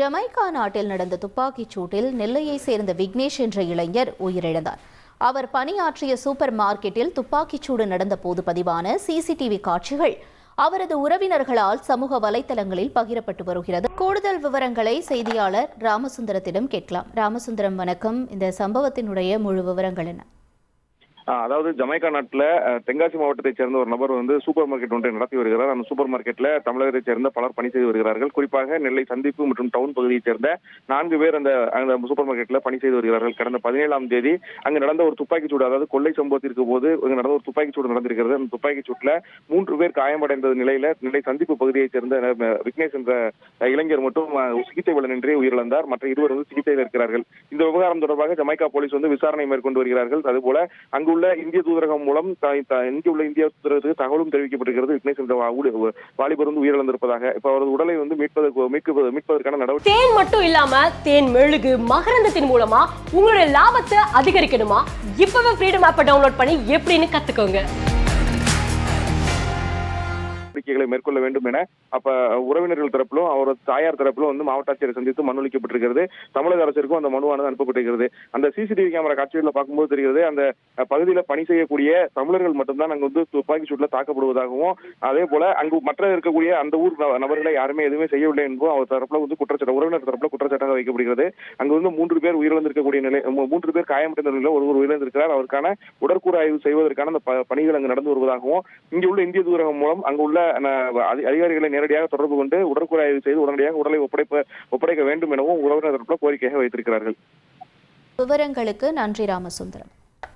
Jamaica நாட்டில் நடந்த துப்பாக்கிச் சூட்டில் நெல்லையை சேர்ந்த விக்னேஷ் என்ற இளைஞர் உயிரிழந்தார். அவர் பணியாற்றிய சூப்பர் மார்க்கெட்டில் துப்பாக்கிச் சூடு நடந்த போது பதிவான சிசிடிவி காட்சிகள் அவரது உறவினர்களால் சமூக வலைதளங்களில் பகிரப்பட்டு வருகிறது. கூடுதல் விவரங்களை செய்தியாளர் ராமசுந்தரத்திடம் கேட்கலாம். ராமசுந்தரம் வணக்கம். இந்த சம்பவத்தினுடைய முழு விவரங்கள் என்ன? அதாவது ஜமைக்கா நாட்டில் தென்காசி மாவட்டத்தைச் சேர்ந்த ஒரு நபர் வந்து சூப்பர் மார்க்கெட் ஒன்றை நடத்தி வருகிறார். அந்த சூப்பர் மார்க்கெட்ல தமிழகத்தைச் சேர்ந்த பலர் பணி செய்து வருகிறார்கள். குறிப்பாக நெல்லை சந்திப்பு மற்றும் டவுன் பகுதியைச் சேர்ந்த நான்கு பேர் அந்த அந்த சூப்பர் மார்க்கெட்ல பணி செய்து வருகிறார்கள். கடந்த பதினேழாம் தேதி அங்கு நடந்த ஒரு துப்பாக்கிச் சூடு அதாவது கொள்ளை சம்பவத்திற்கு போது அங்கு நடந்த ஒரு துப்பாக்கிச் சூடு நடந்திருக்கிறது. அந்த துப்பாக்கிச் சூட்டில் மூன்று பேர் காயமடைந்த நிலையில நெல்லை சந்திப்பு பகுதியைச் சேர்ந்த விக்னேஷ் என்ற இளைஞர் மட்டும் சிகிச்சை பலனின்றி உயிரிழந்தார். மற்ற இருவர் வந்து சிகிச்சையில் இருக்கிறார்கள். இந்த விவகாரம் தொடர்பாக ஜமைக்கா போலீஸ் வந்து விசாரணை மேற்கொண்டு வருகிறார்கள். அதுபோல அங்குள்ள உள்ள இந்திய தூதரகம் மூலம் த- த- இந்திய தூதரகத்துக்கு தகவலும் தெரிவிக்கப்பட்டிருக்கிறது விக்னேஷ் என்ற வாலிபர் வந்து உயிரிழந்திருப்பதாக. இப்ப அவரது உடலை வந்து மீட்பதற்கு மீட்பு மீட்பதற்கான நடவடிக்கை தேன் மட்டும் இல்லாம தேன் மெழுகு மகரந்தத்தின் மூலமா உங்களுடைய லாபத்தை அதிகரிக்கணுமா? இப்பவே ஃப்ரீடம் ஆப்பை டவுன்லோட் பண்ணி எப்படின்னு கத்துக்கோங்க. நடவடிக்கைகளை மேற்கொள்ள வேண்டும் என அப்ப உறவினர்கள் தரப்பிலும் அவரது தாயார் தரப்பிலும் வந்து மாவட்ட ஆட்சியரை சந்தித்து மனு அளிக்கப்பட்டிருக்கிறது. தமிழக அரசிற்கும் அந்த மனுவானது அனுப்பப்பட்டிருக்கிறது. அந்த சிசிடிவி கேமரா காட்சிகளில் பார்க்கும்போது தெரிகிறது அந்த பகுதியில் பணி செய்யக்கூடிய தமிழர்கள் மட்டும்தான் அங்கு வந்து துப்பாக்கி சூட்டில் தாக்கப்படுவதாகவும் அதே போல அங்கு மற்ற இருக்கக்கூடிய அந்த ஊர் நபர்களை யாருமே எதுவுமே செய்யவில்லை என்பதும் அவர் தரப்புல வந்து குற்றச்சாட்டு உறவினர் தரப்புல குற்றச்சாட்டாக வைக்கப்படுகிறது. அங்கு வந்து மூன்று பேர் உயிரிழந்திருக்கக்கூடிய நிலை மூன்று பேர் காயமடைந்த நிலையில் ஒருவர் உயிரிழந்திருக்கிறார். அவருக்கான உடற்கூறு ஆய்வு செய்வதற்கான அந்த பணிகள் அங்கு நடந்து வருவதாகவும் இங்கு உள்ள இந்திய தூதரகம் மூலம் அங்கு உள்ள அதிகாரிகளை நேரடியாக தொடர்பு கொண்டு உடற்கூறு ஆய்வு செய்து உடனடியாக உடலை ஒப்படைப்ப ஒப்படைக்க வேண்டும் எனவும் உறவினர் தரப்புல கோரிக்கையாக வைத்திருக்கிறார்கள். விவரங்களுக்கு நன்றி ராமசுந்தரம்.